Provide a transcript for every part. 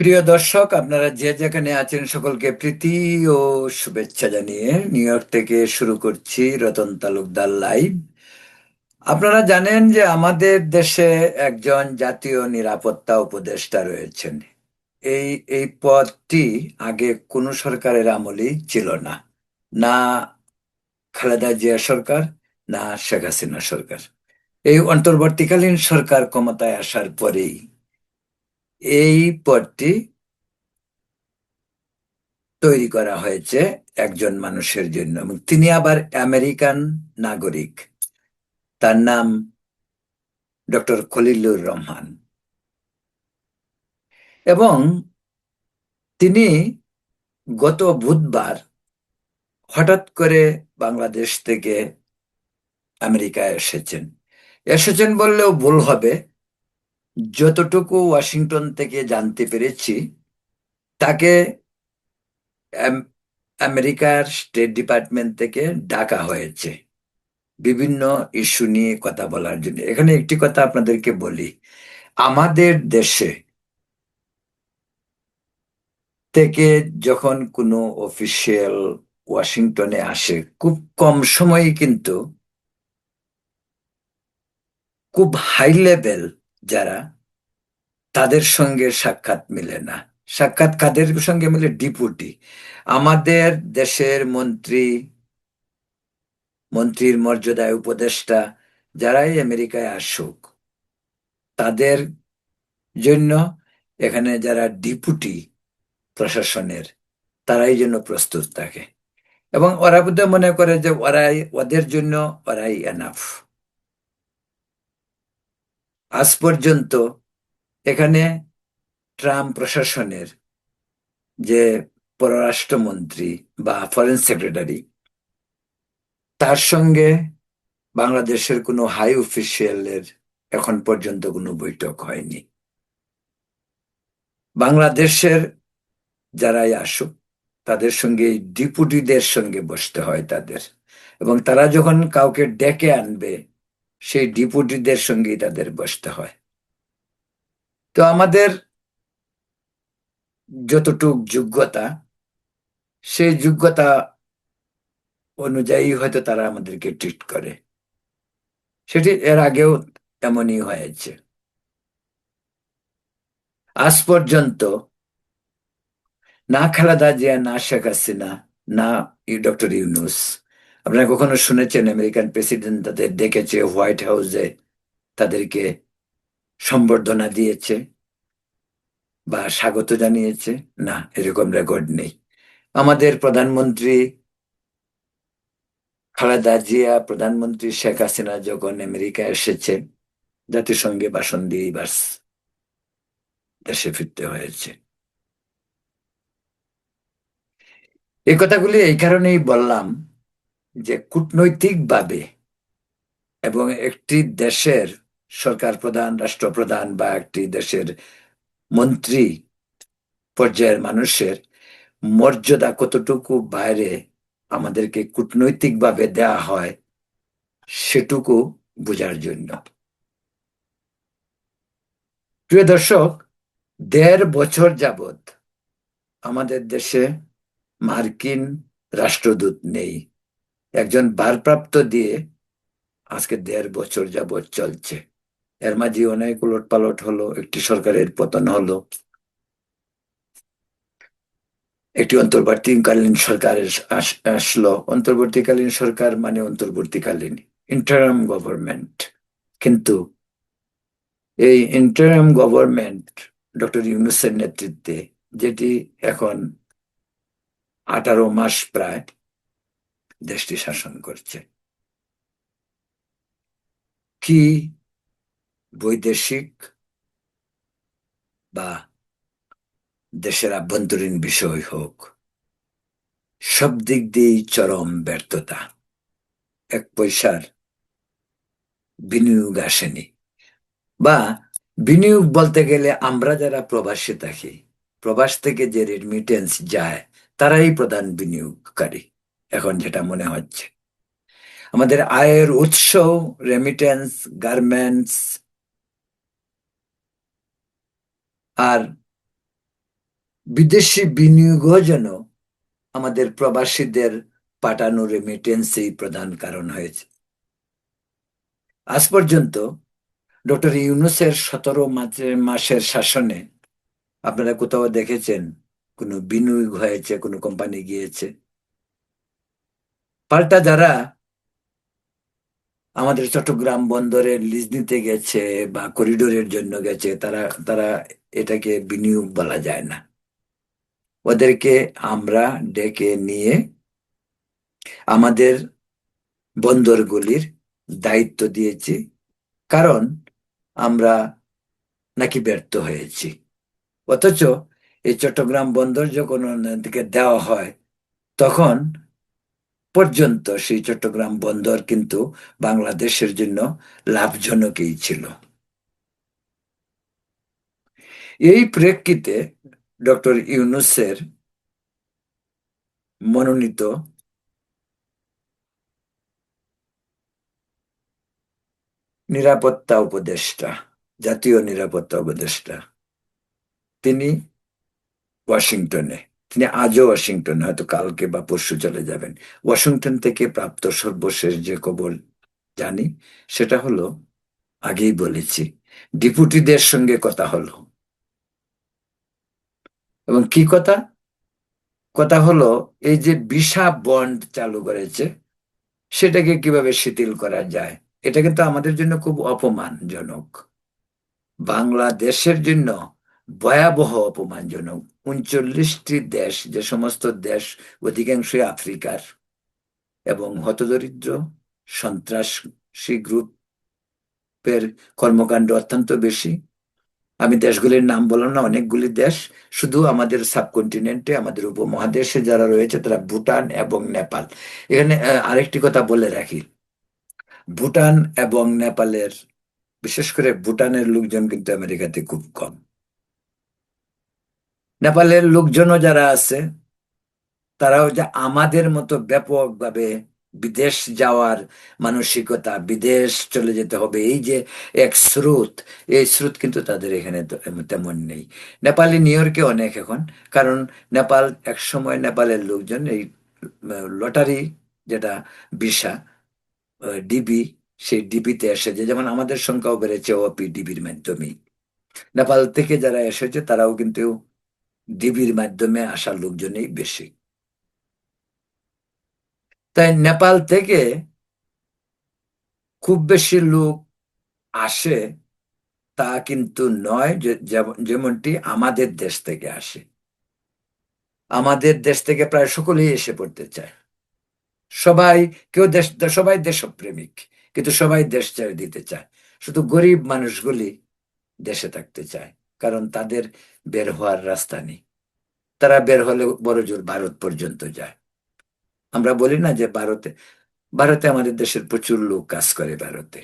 প্রিয় দর্শক, আপনারা যে যেখানে আছেন সকলকে প্রীতি ও শুভেচ্ছা জানিয়ে নিউ ইয়র্ক থেকে শুরু করছি রতন তালুকদার লাইভ। আপনারা জানেন যে আমাদের দেশে একজন জাতীয় নিরাপত্তা উপদেষ্টা রয়েছেন। এই এই পদটি আগে কোনো সরকারের আমলেই ছিল না। না খালেদা জিয়া সরকার, না শেখ হাসিনা সরকার। এই অন্তর্বর্তীকালীন সরকার ক্ষমতায় আসার পরেই এই পদটি তৈরি করা হয়েছে একজন মানুষের জন্য। এবং তিনি আবার আমেরিকান নাগরিক। তার নাম ডক্টর খলিলুর রহমান। এবং তিনি গত বুধবার হঠাৎ করে বাংলাদেশ থেকে আমেরিকায় এসেছেন। এসেছেন বললেও ভুল হবে। যতটুকু ওয়াশিংটন থেকে জানতে পেরেছি, তাকে আমেরিকার স্টেট ডিপার্টমেন্ট থেকে ডাকা হয়েছে। বিভিন্ন ইস্যু নিয়ে কথা বলার জন্য। এখানে একটি কথা আপনাদেরকে বলি। আমাদের দেশে থেকে যখন কোনো অফিসিয়াল ওয়াশিংটনে আসে, খুব কম সময়ে কিন্তু খুব হাই লেভেল যারা তাদের সঙ্গে সাক্ষাৎ মিলে না। সাক্ষাৎ কাদের সঙ্গে মিলে? ডিপুটি। আমাদের দেশের মন্ত্রী, মন্ত্রীর মর্যাদায় উপদেষ্টা যারাই আমেরিকায় আসুক, তাদের জন্য এখানে যারা ডিপুটি প্রশাসনের, তারাই জন্য প্রস্তুত থাকে। এবং ওরা বোধহয় মনে করে যে ওরাই, ওদের জন্য ওরাই এনাফ আজ পর্যন্ত এখানে ট্রাম্প প্রশাসনের যে পররাষ্ট্রমন্ত্রী বা ফরেন সেক্রেটারি, তার সঙ্গে বাংলাদেশের কোনো হাই অফিসিয়ালের এখন পর্যন্ত কোনো বৈঠক হয়নি। বাংলাদেশের যারাই আসুক, তাদের সঙ্গে ডিপুটিদের সঙ্গে বসতে হয় তাদের। এবং তারা যখন কাউকে ডেকে আনবে সেই ডিপুটিদের সঙ্গেই তাদের বসতে হয়। তো আমাদের যতটুক যোগ্যতা, সেই যোগ্যতা অনুযায়ী হয়তো তারা আমাদেরকে ট্রিট করে। সেটি এর আগেও তেমনই হয়েছে। আজ পর্যন্ত না খালেদা জিয়া না শেখ হাসিনা, না ডক্টর ইউনুস আপনারা কখনো শুনেছেন আমেরিকান প্রেসিডেন্ট তাদের ডেকেছে হোয়াইট হাউসে তাদেরকে সম্বর্ধনা দিয়েছে বা স্বাগত জানিয়েছে? না, এরকম রেকর্ড নেই। আমাদের প্রধানমন্ত্রী খালেদা জিয়া, প্রধানমন্ত্রী শেখ হাসিনা যখন আমেরিকা এসেছে, জাতিসংঘে ভাষণ দিয়েই বাস দেশে ফিরতে হয়েছে। এই কথাগুলি এই কারণেই বললাম যে কূটনৈতিকভাবে এবং একটি দেশের সরকার প্রধান, রাষ্ট্রপ্রধান বা একটি দেশের মন্ত্রী পর্যায়ের মানুষের মর্যাদা কতটুকু বাইরে আমাদেরকে কূটনৈতিকভাবে দেয়া হয় সেটুকু বোঝার জন্য। প্রিয় দর্শক, দেড় বছর যাবত আমাদের দেশে মার্কিন রাষ্ট্রদূত নেই। একজন ভারপ্রাপ্ত দিয়ে আজকে দেড় বছর যাবৎ চলছে। এর মাঝে অনেক উলট পালট হলো, একটি সরকারের পতন হলো। একটি অন্তর্বর্তীকালীন সরকার এস- আস- আসলো। অন্তর্বর্তীকালীন সরকার মানে অন্তর্বর্তীকালীন ইন্টারাম গভর্নমেন্ট কিন্তু এই ইন্টারাম গভর্নমেন্ট ডক্টর ইউনুসের নেতৃত্বে, যেটি এখন আঠারো মাস প্রায় দেশটি শাসন করছে। কি বৈদেশিক বা দেশের আভ্যন্তরীণ বিষয় হোক, সব দিক দিয়েই চরম ব্যর্থতা। এক পয়সার বিনিয়োগ আসেনি। বা বিনিয়োগ বলতে গেলে আমরা যারা প্রবাসে থাকি, প্রবাস থেকে যে রেমিটেন্স যায়, তারাই প্রধান বিনিয়োগকারী। এখন যেটা মনে হচ্ছে। আমাদের আয়ের উৎস রেমিটেন্স গার্মেন্টস আর বিদেশি বিনিয়োগ যেন আমাদের প্রবাসীদের পাঠানো রেমিটেন্সই প্রধান কারণ হয়েছে। আজ পর্যন্ত ডক্টর ইউনুসের সতেরো মাসের শাসনে আপনারা কোথাও দেখেছেন? কোনো বিনিয়োগ হয়েছে, কোনো কোম্পানি গিয়েছে? পাল্টা যারা আমাদের চট্টগ্রাম বন্দরের লিজ নিতে গেছে বা করিডোরের জন্য গেছে, তারা তারা এটাকে বিনিয়োগ বলা যায় না। ওদেরকে আমরা ডেকে নিয়ে আমাদের বন্দরগুলির দায়িত্ব দিয়েছি, কারণ আমরা নাকি ব্যর্থ হয়েছি। অথচ এই চট্টগ্রাম বন্দর যখন ওনাদেরকে দেওয়া হয়, তখন পর্যন্ত সেই চট্টগ্রাম বন্দর কিন্তু বাংলাদেশের জন্য লাভজনকই ছিল। এই প্রেক্ষিতে ডক্টর ইউনুসের মনোনীত নিরাপত্তা উপদেষ্টা, জাতীয় নিরাপত্তা উপদেষ্টা, তিনি ওয়াশিংটনে। তিনি আজও ওয়াশিংটন, হয়তো কালকে বা পরশু চলে যাবেন। ওয়াশিংটন থেকে প্রাপ্ত সর্বশেষ যে খবর জানি, সেটা হলো, আগেই বলেছি, ডিপুটিদের সঙ্গে কথা হলো। এবং কি কথা? কথা হলো, এই যে বিশা বন্ড চালু করেছে, সেটাকে কীভাবে শিথিল করা যায়? এটা কিন্তু আমাদের জন্য খুব অপমানজনক। বাংলাদেশের জন্য ভয়াবহ অপমানজনক উনচল্লিশটি দেশ, যে সমস্ত দেশ অধিকাংশই আফ্রিকার। এবং হতদরিদ্র, সন্ত্রাসী গ্রুপের কর্মকাণ্ড অত্যন্ত বেশি। আমি দেশগুলির নাম বললাম না, অনেকগুলি দেশ। শুধু আমাদের সাবকন্টিনেন্টে, আমাদের উপমহাদেশে যারা রয়েছে, তারা ভুটান এবং নেপাল। এখানে আরেকটি কথা বলে রাখি। ভুটান এবং নেপালের, বিশেষ করে ভুটানের লোকজন কিন্তু আমেরিকাতে খুব কম। নেপালের লোকজনও যারা আছে, তারাও যে আমাদের মতো ব্যাপকভাবে বিদেশ যাওয়ার মানসিকতা, বিদেশ চলে যেতে হবে, এই যে এক স্রোত, এই স্রোত কিন্তু তাদের এখানে তেমন নেই। নেপালি, নিউ ইয়র্কে অনেক এখন, কারণ নেপাল, এক সময় নেপালের লোকজন এই লটারি যেটা বিশা ডিবি, সেই ডিবিতে এসেছে, যেমন আমাদের সংখ্যাও বেড়েছে ওপি ডিবির মাধ্যমেই। নেপাল থেকে যারা এসেছে, তারাও কিন্তু ডিবির মাধ্যমে আসা লোকজনই বেশি। তাই নেপাল থেকে খুব বেশি লোক আসে, তা কিন্তু নয় যেমনটি আমাদের দেশ থেকে আসে। আমাদের দেশ থেকে প্রায় সকলেই এসে পড়তে চায়। সবাই, কেউ দেশ, সবাই দেশপ্রেমিক, কিন্তু সবাই দেশ ছেড়ে দিতে চায়। শুধু গরিব মানুষগুলি দেশে থাকতে চায়। কারণ তাদের বের হওয়ার রাস্তা নেই। তারা বের হলে বড় জোর ভারত পর্যন্ত যায়। আমরা বলি না যে ভারতে ভারতে আমাদের দেশের প্রচুর লোক কাজ করে ভারতে।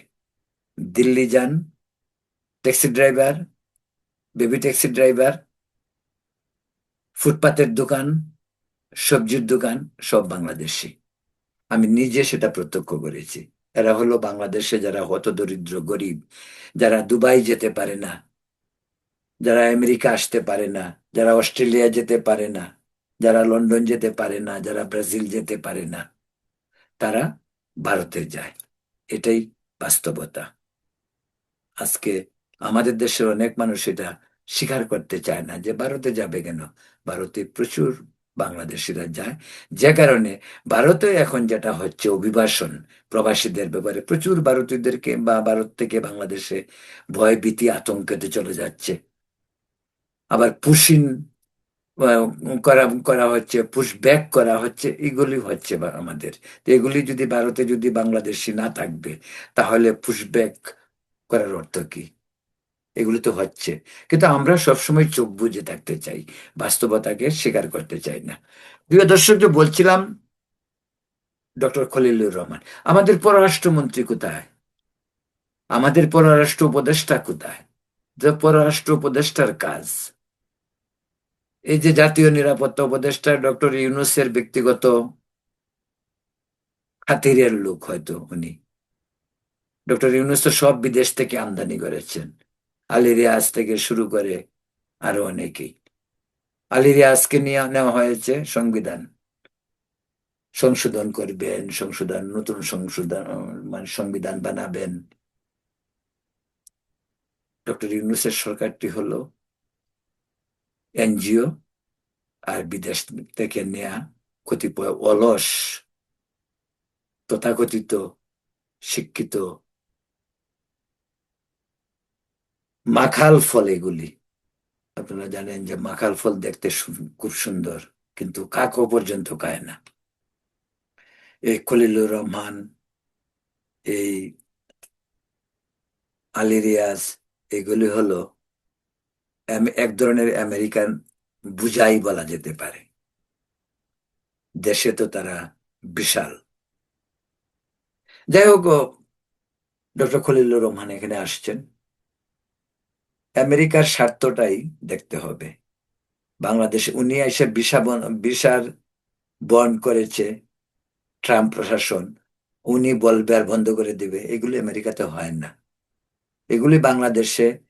দিল্লি যান, taxi driver, baby taxi driver, ফুটপাতের দোকান, সবজির দোকান, সব বাংলাদেশি। আমি নিজে সেটা প্রত্যক্ষ করেছি। এরা হলো বাংলাদেশে যারা হত দরিদ্র গরিব, যারা দুবাই যেতে পারে না যারা আমেরিকা আসতে পারে না, যারা অস্ট্রেলিয়া যেতে পারে না, যারা লন্ডন যেতে পারে না, যারা ব্রাজিল যেতে পারে না, তারা ভারতে যায়। এটাই বাস্তবতা। আজকে আমাদের দেশের অনেক মানুষ এটা স্বীকার করতে চায় না যে ভারতে যাবে কেন? ভারতে প্রচুর বাংলাদেশিরা যায়। যে কারণে ভারতে এখন যেটা হচ্ছে অভিবাসন প্রবাসীদের ব্যাপারে প্রচুর ভারতীয়দেরকে বা ভারত থেকে বাংলাদেশে ভয় ভীতি আতঙ্কেতে চলে যাচ্ছে। আবার পুশিন করা করা হচ্ছে পুশ ব্যাক করা হচ্ছে, এগুলি হচ্ছে আমাদের। এগুলি যদি ভারতে যদি বাংলাদেশি না থাকবে, তাহলে পুশ ব্যাক করার অর্থ কি? এগুলি তো হচ্ছে। কিন্তু আমরা সবসময় চোখ বুঝে থাকতে চাই, বাস্তবতাকে স্বীকার করতে চাই না। প্রিয় দর্শক, যে বলছিলাম, ডক্টর খলিলুর রহমান, আমাদের পররাষ্ট্রমন্ত্রী কোথায়? আমাদের পররাষ্ট্র উপদেষ্টা কোথায়? পররাষ্ট্র উপদেষ্টার কাজ। এই যে জাতীয় নিরাপত্তা উপদেষ্টা ডক্টর ইউনুসের ব্যক্তিগত খাতিরের লোক হয়তো উনি। ডক্টর ইউনুস তো সব বিদেশ থেকে আমদানি করেছেন। আলী রিয়াজ থেকে শুরু করে আরও অনেকেই। আলী রিয়াজকে নিয়ে নেওয়া হয়েছে সংবিধান। সংশোধন করবেন, সংশোধন, নতুন সংশোধন মানে সংবিধান বানাবেন। ডক্টর ইউনুসের সরকারটি হলো এনজিও আর বিদেশ থেকে নেয়া কতিপয় অলস তথাকথিত শিক্ষিত মাখাল ফল এগুলি আপনারা জানেন যে মাখাল ফল দেখতে খুব সুন্দর কিন্তু কাকও পর্যন্ত খায় না এই খলিলুর রহমান এই আলী রিয়াজ এগুলি হলো এক ধরনের আমেরিকান বুঝাই বলা যেতে পারে। দেশে তো তারা বিশাল। যাই হোক ডক্টর খলিলুর রহমান এখানে আসছেন। আমেরিকার স্বার্থটাই দেখতে হবে। বাংলাদেশে, উনি এসে বন- বিশার বন করেছে, ট্রাম্প প্রশাসন। উনি বলবে আর বন্ধ করে দেবে। এগুলি আমেরিকাতে হয় না। এগুলি বাংলাদেশে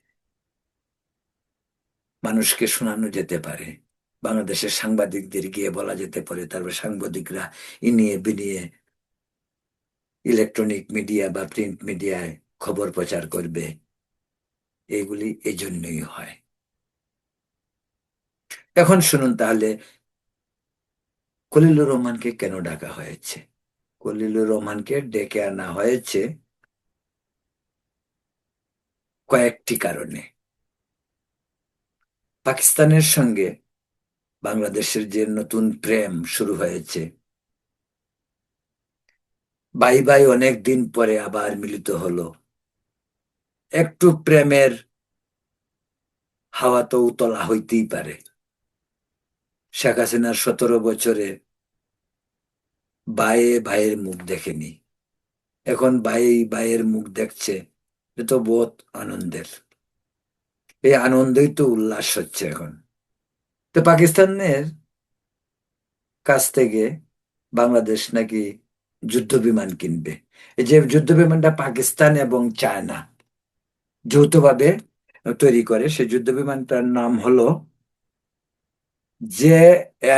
মানুষকে শোনানো যেতে পারে। বাংলাদেশের সাংবাদিকদের গিয়ে বলা যেতে পারে, তারপর সাংবাদিকরা ইনিয়ে বিনিয়ে ইলেকট্রনিক মিডিয়া বা প্রিন্ট মিডিয়ায় খবর প্রচার করবে। এগুলি এজন্যই হয়। এখন শুনুন তাহলে কলিলুর রহমানকে কেন ডাকা হয়েছে? কলিলুর রহমানকে ডেকে আনা হয়েছে কয়েকটি কারণে। পাকিস্তানের সঙ্গে বাংলাদেশের যে নতুন প্রেম শুরু হয়েছে, বাই বাই অনেক দিন পরে আবার মিলিত হলো। একটু প্রেমের হাওয়া তো উতলা হইতেই পারে। শেখ হাসিনার সতেরো বছরে বায়ে ভাইয়ের মুখ দেখেনি। এখন বাই ভাইয়ের মুখ দেখছে, এ তো বোধ আনন্দের। এই আনন্দই তো উল্লাস হচ্ছে এখন। তো পাকিস্তানের কাছ থেকে বাংলাদেশ নাকি যুদ্ধ বিমান কিনবে। এই যে যুদ্ধ বিমানটা পাকিস্তান এবং চায়না যৌথভাবে তৈরি করে, সেই যুদ্ধ বিমানটার নাম হলো জে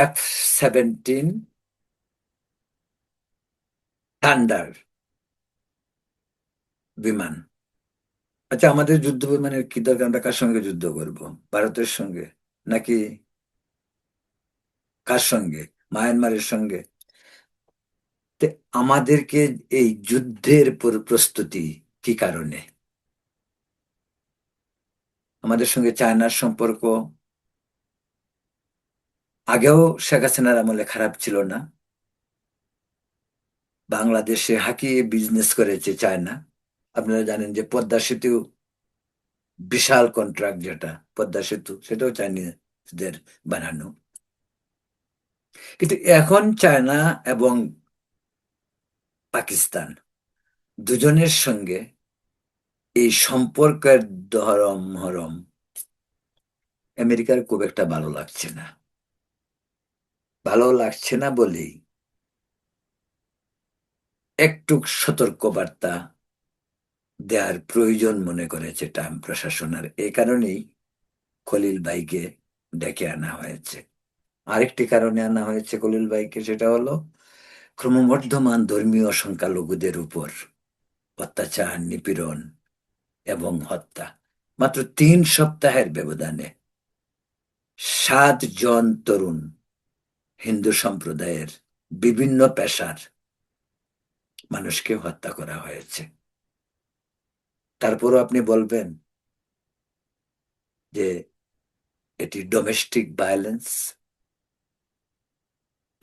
এফ সেভেন্টিন থান্ডার বিমান। আচ্ছা আমাদের যুদ্ধ বিমানের কি দরকার? আমরা কার সঙ্গে যুদ্ধ করব? ভারতের সঙ্গে? নাকি কার সঙ্গে? মায়ানমারের সঙ্গে? আমাদেরকে এই যুদ্ধের প্রস্তুতি কি কারণে? আমাদের সঙ্গে চায়নার সম্পর্ক? আগেও শেখ হাসিনার আমলে খারাপ ছিল না? বাংলাদেশে হাকিয়ে বিজনেস করেছে চায়না? আপনারা জানেন যে পদ্মা সেতু বিশাল কন্ট্রাক্ট যেটা, পদ্মা সেতু, সেটাও চাইনিজদের বানানো। কিন্তু এখন চায়না এবং পাকিস্তান দুজনের সঙ্গে এই সম্পর্কের ধরম হরম আমেরিকার খুব একটা ভালো লাগছে না। ভালো লাগছে না বলেই একটু সতর্কবার্তা দেওয়ার প্রয়োজন মনে করেছে ট্রাম্প প্রশাসন আর এই কারণেই খলিল ভাইকে ডেকে আনা হয়েছে। আরেকটি কারণে আনা হয়েছে খলিল ভাইকে সেটা হলো ক্রমবর্ধমান ধর্মীয় সংখ্যালঘুদের উপর অত্যাচার, নিপীড়ন এবং হত্যা। মাত্র তিন সপ্তাহের ব্যবধানে সাত জন তরুণ হিন্দু সম্প্রদায়ের বিভিন্ন পেশার মানুষকে হত্যা করা হয়েছে। তারপরও আপনি বলবেন যে এটি ডোমেস্টিক ভায়োলেন্স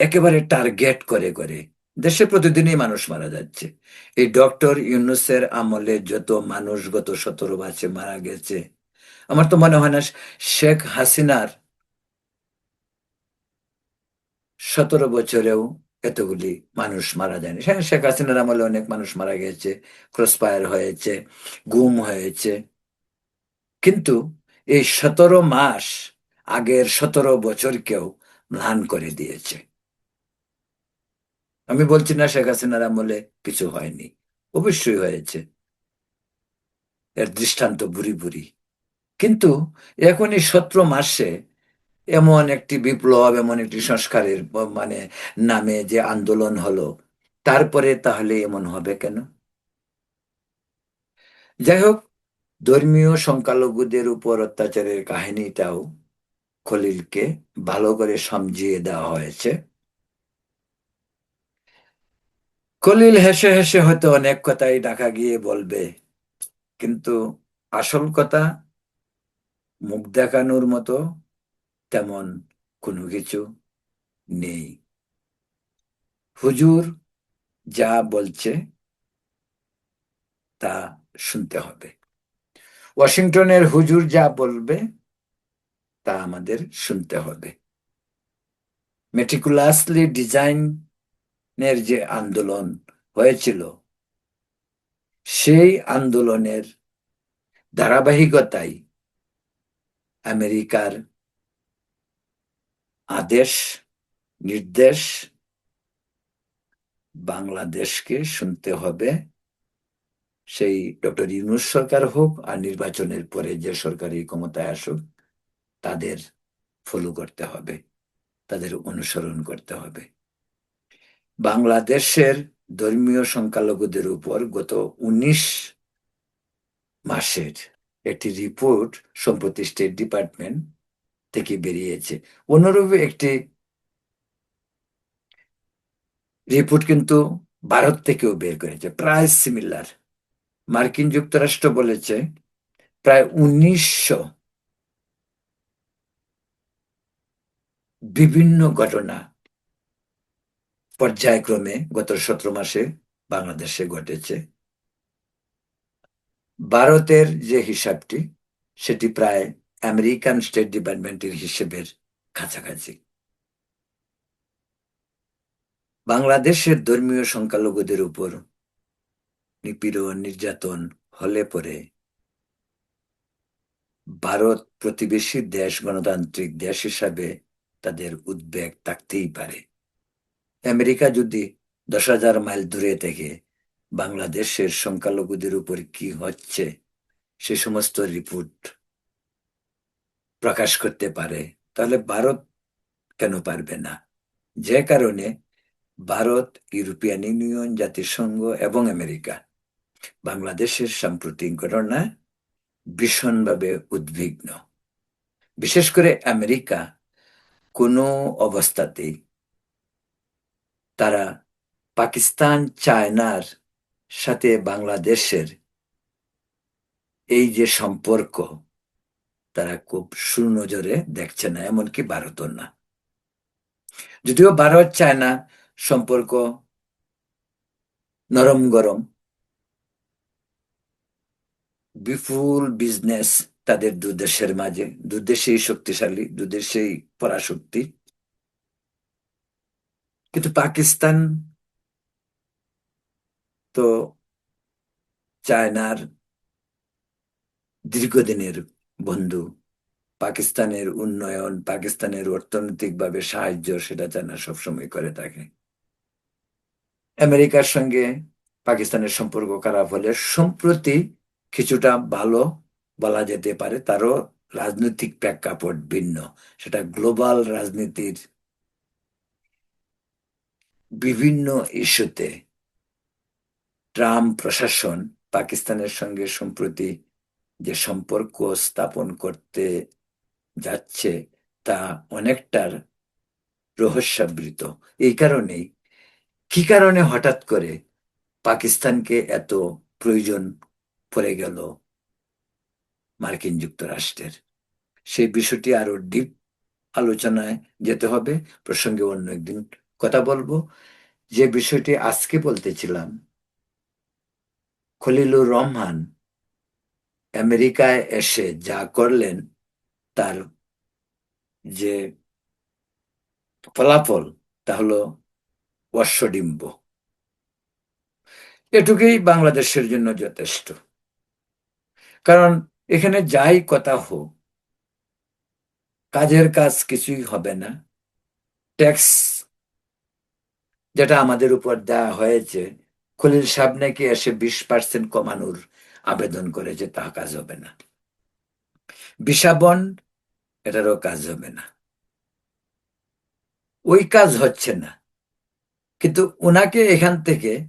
একেবারে টার্গেট করে করে। দেশে প্রতিদিনই মানুষ মারা যাচ্ছে। এই ডক্টর ইউনুসের আমলে যত মানুষ গত সতেরো বছরে মারা গেছে, আমার তো মনে হয় না শেখ হাসিনার সতেরো বছরেও এতগুলি মানুষ মারা যায়নি। হ্যাঁ শেখ হাসিনার আমলে অনেক মানুষ মারা গেছে ক্রসফায়ার হয়েছে, গুম হয়েছে। কিন্তু এই সতেরো মাস আগের সতেরো বছরকেও ম্লান করে দিয়েছে। আমি বলছি না শেখ হাসিনার আমলে কিছু হয়নি, অবশ্যই হয়েছে। এর দৃষ্টান্ত বুড়ি বুড়ি কিন্তু এখন এই সতেরো মাসে এমন একটি বিপ্লব, এমন একটি সংস্কারের মানে নামে যে আন্দোলন হলো, তারপরে তাহলে এমন হবে কেন? যাই হোক, ধর্মীয় সংখ্যালঘুদের উপর অত্যাচারের কাহিনীটাও খলিলকে ভালো করে সমঝিয়ে দেওয়া হয়েছে। খলিল হেসে হেসে হয়তো অনেক কথাই ঢাকা গিয়ে বলবে, কিন্তু আসল কথা, মুখ দেখানোর মতো তেমন কোনো কিছু নেই। হুজুর যা বলছে তা শুনতে হবে। ওয়াশিংটনের হুজুর যা বলবে তা আমাদের শুনতে হবে। মেটিকুলাসলি ডিজাইনের যে আন্দোলন হয়েছিল, সেই আন্দোলনের ধারাবাহিকতাই আমেরিকার আদেশ, নির্দেশ বাংলাদেশকে শুনতে হবে। সেই ডক্টর ইউনুস সরকার হোক আর নির্বাচনের পরে যে সরকারি ক্ষমতায় আসুক, তাদের ফলো করতে হবে, তাদের অনুসরণ করতে হবে। বাংলাদেশের ধর্মীয় সংখ্যালঘুদের উপর গত উনিশ মাসের একটি রিপোর্ট সম্প্রতি স্টেট ডিপার্টমেন্ট থেকে বেরিয়েছে। অনুরূপ একটি রিপোর্ট কিন্তু ভারত থেকেও বের করেছে। প্রায় সিমিলার মার্কিন যুক্তরাষ্ট্র বলেছে, প্রায় উনিশশো বিভিন্ন ঘটনা পর্যায়ক্রমে গত সতেরো মাসে বাংলাদেশে ঘটেছে। ভারতের যে হিসাবটি, সেটি প্রায় আমেরিকান স্টেট ডিপার্টমেন্টের হিসেবের কাছাকাছি। বাংলাদেশের ধর্মীয় সংখ্যালঘুদের উপর নিপীড়ন, নির্যাতন হলে পরে ভারত প্রতিবেশী দেশ, গণতান্ত্রিক দেশ হিসাবে তাদের উদ্বেগ থাকতেই পারে। আমেরিকা যদি দশ হাজার মাইল দূরে থেকে বাংলাদেশের সংখ্যালঘুদের উপর কি হচ্ছে, সে সমস্ত রিপোর্ট প্রকাশ করতে পারে, তাহলে ভারত কেন পারবে না? যে কারণে ভারত, ইউরোপিয়ান ইউনিয়ন, জাতিসংঘ এবং আমেরিকা বাংলাদেশের সাম্প্রতিক ঘটনা ভীষণভাবে উদ্বিগ্ন। বিশেষ করে আমেরিকা কোনো অবস্থাতেই তারা পাকিস্তান, চায়নার সাথে বাংলাদেশের এই যে সম্পর্ক তারা খুব সুনজরে দেখছে না, এমনকি ভারতও না। যদিও ভারত চায় না সম্পর্ক নরম গরম, বিপুল বিজনেস তাদের দুদেশের মাঝে দুদেশেই শক্তিশালী দুদেশেই পরাশক্তি। কিন্তু পাকিস্তান তো চায়নার দীর্ঘদিনের বন্ধু, পাকিস্তানের উন্নয়ন, পাকিস্তানের অর্থনৈতিকভাবে সাহায্য সেটা চায়না সবসময় করে থাকে। আমেরিকার সঙ্গে পাকিস্তানের সম্পর্ক খারাপ হলে সম্প্রতি কিছুটা ভালো বলা যেতে পারে, তারও রাজনৈতিক প্রেক্ষাপট ভিন্ন। সেটা গ্লোবাল রাজনীতির বিভিন্ন ইস্যুতে ট্রাম্প প্রশাসন পাকিস্তানের সঙ্গে সম্প্রতি যে সম্পর্ক স্থাপন করতে যাচ্ছে, তা অনেকটার রহস্যাবৃত। এই কারণেই, কি কারণে হঠাৎ করে পাকিস্তানকে এত প্রয়োজন পড়ে গেল মার্কিন যুক্তরাষ্ট্রের? সেই বিষয়টি আরও ডিপ আলোচনায় যেতে হবে, প্রসঙ্গে অন্য একদিন কথা বলব। যে বিষয়টি আজকে বলতেছিলাম খলিলুর রহমান আমেরিকায় এসে যা করলেন, তার যে ফলাফল, তা হলো অশ্বডিম্ব। এটুকুই বাংলাদেশের জন্য যথেষ্ট। কারণ এখানে যাই কথা হোক, কাজের কাজ কিছুই হবে না। ট্যাক্স যেটা আমাদের উপর দেওয়া হয়েছে, খলিল সাহেব নাকি এসে বিশ পার্সেন্ট কমানোর আবেদন করেছে তা কাজ হবে না। বন্ড এটারও কাজ হবে না। ওই কাজ হচ্ছে না। কিন্তু ওনাকে এখান থেকে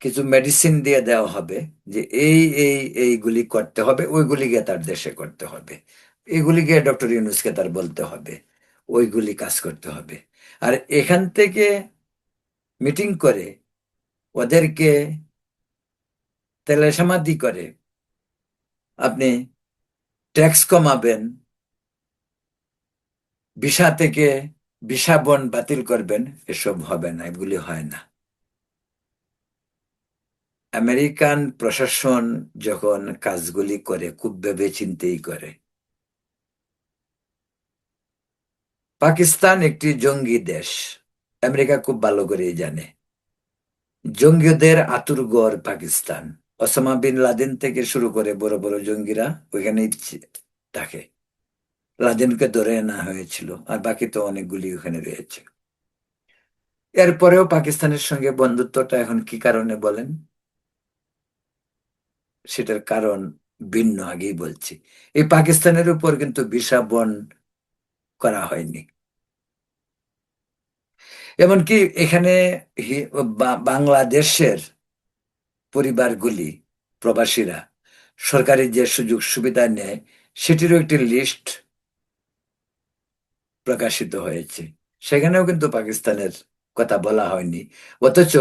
কিছু মেডিসিন দিয়ে দেওয়া হবে যে এই এই, এইগুলি করতে হবে ওইগুলি গিয়ে তার দেশে করতে হবে। এগুলি গিয়ে ডক্টর ইউনুসকে তার বলতে হবে, ওইগুলি কাজ করতে হবে। আর এখান থেকে মিটিং করে ওদেরকে তেলেসামাদি করে আপনি ট্যাক্স কমাবেন, ভিসা থেকে ভিসা বন বাতিল করবেন, এসব হবে না, এগুলি হয় না। আমেরিকান প্রশাসন যখন কাজগুলি করে, খুব ভেবে চিন্তেই করে। পাকিস্তান একটি জঙ্গি দেশ, আমেরিকা খুব ভালো করেই জানে। জঙ্গিদের আতুর গড় পাকিস্তান। ওসামা বিন লাদেন থেকে শুরু করে বড় বড় জঙ্গিরা ওইখানেই থাকে। লাদেনকে ধরে আনা হয়েছিল, আর বাকি তো অনেকগুলি ওখানে রয়েছে। এরপরেও পাকিস্তানের সঙ্গে বন্ধুত্বটা এখন কি কারণে বলেন? সেটার কারণ ভিন্ন, আগেই বলছি। এই পাকিস্তানের উপর কিন্তু ভিসা বন করা হয়নি। এমনকি এখানে বাংলাদেশের পরিবারগুলি, প্রবাসীরা সরকারি যে সুযোগ সুবিধা নেয়, সেটিরও একটি লিস্ট প্রকাশিত হয়েছে। সেখানেও কিন্তু পাকিস্তানের কথা বলা হয়নি। অথচ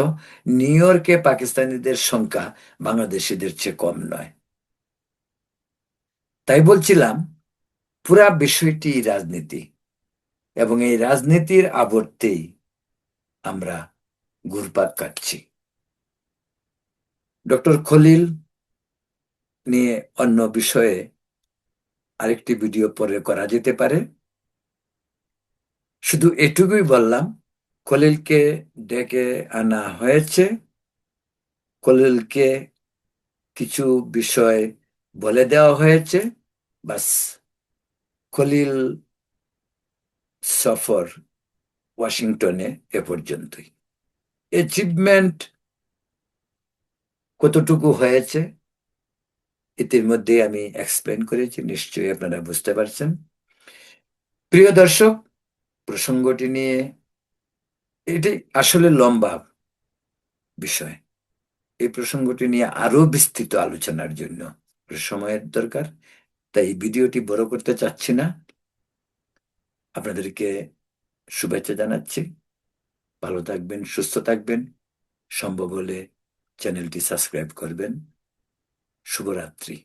নিউ ইয়র্কে পাকিস্তানিদের সংখ্যা বাংলাদেশিদের চেয়ে কম নয়। তাই বলছিলাম, পুরা বিষয়টি রাজনীতি এবং এই রাজনীতির আবর্তেই আমরা ঘুরপাক কাটছি ডক্টর খলিল নিয়ে অন্য বিষয়ে আরেকটি ভিডিও পরে করা যেতে পারে। শুধু এটুকুই বললাম, খলিলকে ডেকে আনা হয়েছে। খলিলকে কিছু বিষয় বলে দেওয়া হয়েছে। বাস, খলিল সফর ওয়াশিংটনে এ পর্যন্তই। অ্যাচিভমেন্ট কতটুকু হয়েছে ইতিমধ্যে আমি এক্সপ্লেন করেছি, নিশ্চয়ই আপনারা বুঝতে পারছেন। প্রিয় দর্শক, প্রসঙ্গটি নিয়ে এটি আসলে লম্বা বিষয়। এই প্রসঙ্গটি নিয়ে আরও বিস্তৃত আলোচনার জন্য সময়ের দরকার, তাই ভিডিওটি বড় করতে চাচ্ছি না। আপনাদেরকে শুভেচ্ছা জানাচ্ছি। ভালো থাকবেন, সুস্থ থাকবেন। সম্ভব হলে চ্যানেলটি সাবস্ক্রাইব করবেন। শুভরাত্রি।